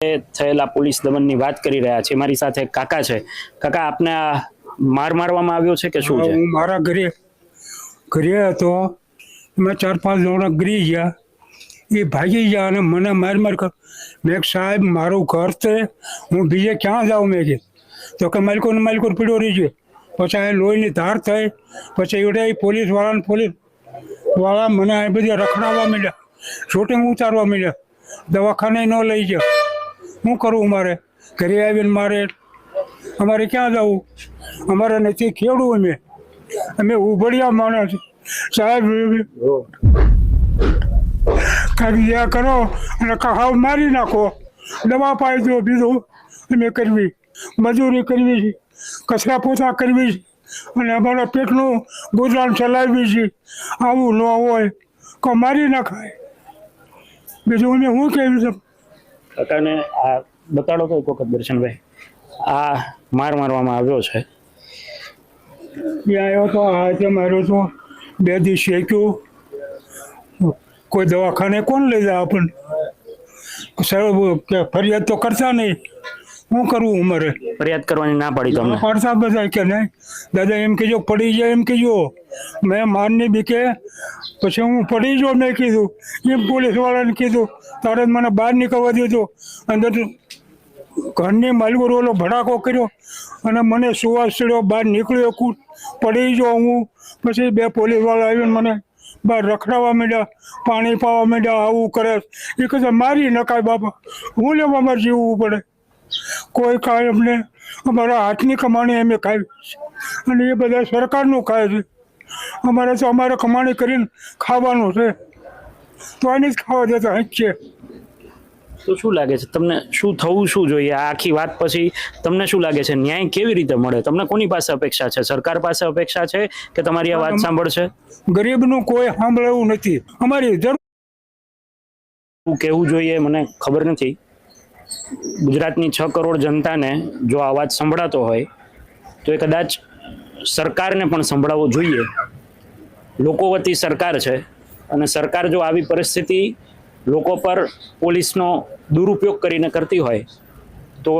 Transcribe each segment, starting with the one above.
થયેલા પોલીસ દમનની વાત કરી રહ્યા છે. મારી સાથે કાકા છે. કાકા, આપને આ માર મારવામાં આવ્યો છે કે શું છે? હું મારા ઘરે ઘરે હતો. એમાં ચાર પાંચ જણા ગરી ગયા. એ ભાગી ગયા અને મને માર માર કર મેં સાહેબ, મારું ઘર છે. હું બીજે ક્યાં જાઉં? મેં કે તો કે માલિકો ને માલિકો પીડ્યો છે પછી લોહીની ધાર થઈ. પછી એવડે પોલીસ વાળાને પોલીસવાળા મને આ બધી રખડાવવા માંડ્યા. શૂટિંગ ઉતારવા માંડ્યા. દવાખાને ન લઈ ગયા. શું કરવું મારે? ઘરે આવીને મારે અમારે ક્યાં જવું? અમારે નથી ખેડવું અમે. અમે ઉભડિયા માણસ. સાહેબ કાંઈક જ્યાં કરો અને હાવ મારી નાખો. દવા પાઈ દો, બીજું અમે કરવી. મજૂરી કરવી છે, કચરા પોતા કરવી છે. અને અમારા પેટનું ગુજરાન ચલાવી છે. આવું ન હોય, કો મારી નાખાય. બીજું અમે શું કહેવી કાકાને આ બતાડો તો એક વખત દર્શનભાઈ. આ માર મારવામાં આવ્યો છે. ત્યાં આવ્યો તો, આ રીતે માર્યો તો, બે દિવસ શેક્યું. કોઈ દવાખાને કોણ લઈ જાય આપણને? ફરિયાદ તો કરતા નહીં. શું કરવું અમારે ફરિયાદ કરવાની ના પડી તમને. પાડતા બધા કે નહીં? દાદા એમ કહેજો પડી જાય એમ કહેજો. મેં મારની બીકે પછી હું પડી જો મેં કીધું. એમ પોલીસવાળાને કીધું તારે મને બહાર નીકળવા દીધું અંદર ઘરની માલિકો ઓલો ભડાકો કર્યો અને મને સુવાસ ચડ્યો બહાર નીકળ્યો કૂટ પડી જો હું. પછી બે પોલીસવાળા આવીને મને બહાર રખડાવવા માંડ્યા પાણી પાવા માંડ્યા આવું કરે. એ કહે મારી નકાય બાપા. હું લેવા અમારે જીવવું પડે? કોઈ કાંઈ અમને અમારા હાથની કમાણી અમે ખાવી છે. અને એ બધા સરકારનું ખાય છે. અમારે તો અમારે કમાણી કરીને ખાવાનું છે. તો આની જ ખાવા દેતા છે તો શું લાગે છે? તમને શું થવું શું જોઈએ? આ આખી વાત પછી તમને શું લાગે છે? ન્યાય કેવી રીતે મળે? તમને કોની પાસે અપેક્ષા છે? સરકાર પાસે અપેક્ષા છે કે તમારી આ વાત સાંભળશે? ગરીબનું કોઈ સાંભળવું નથી. અમારી જરૂર કેવું જોઈએ મને ખબર નથી. ગુજરાતની છ કરોડ જનતાને જો આ અવાજ સંભળાતો હોય, તો એ કદાચ સરકારને પણ સંભળાવવો જોઈએ. લોકો વતી સરકાર છે અને સરકાર જો આવી પરિસ્થિતિ લોકો પર પોલીસનો દુરુપયોગ કરીને કરતી હોય, તો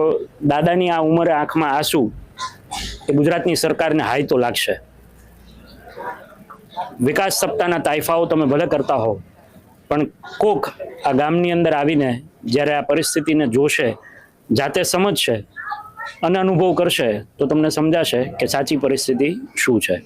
દાદાની આ ઉંમરે આંખમાં આંસુ એ ગુજરાતની સરકારને હાઈ તો લાગશે. વિકાસ સપ્તાહના તાઇફાઓ તમે ભલે કરતા હો પણ કોક આ ગામની અંદર આવીને જ્યારે આ પરિસ્થિતિને જોશે, જાતે સમજશે અને અનુભવ કરશે, તો તમને સમજાશે કે સાચી પરિસ્થિતિ શું છે.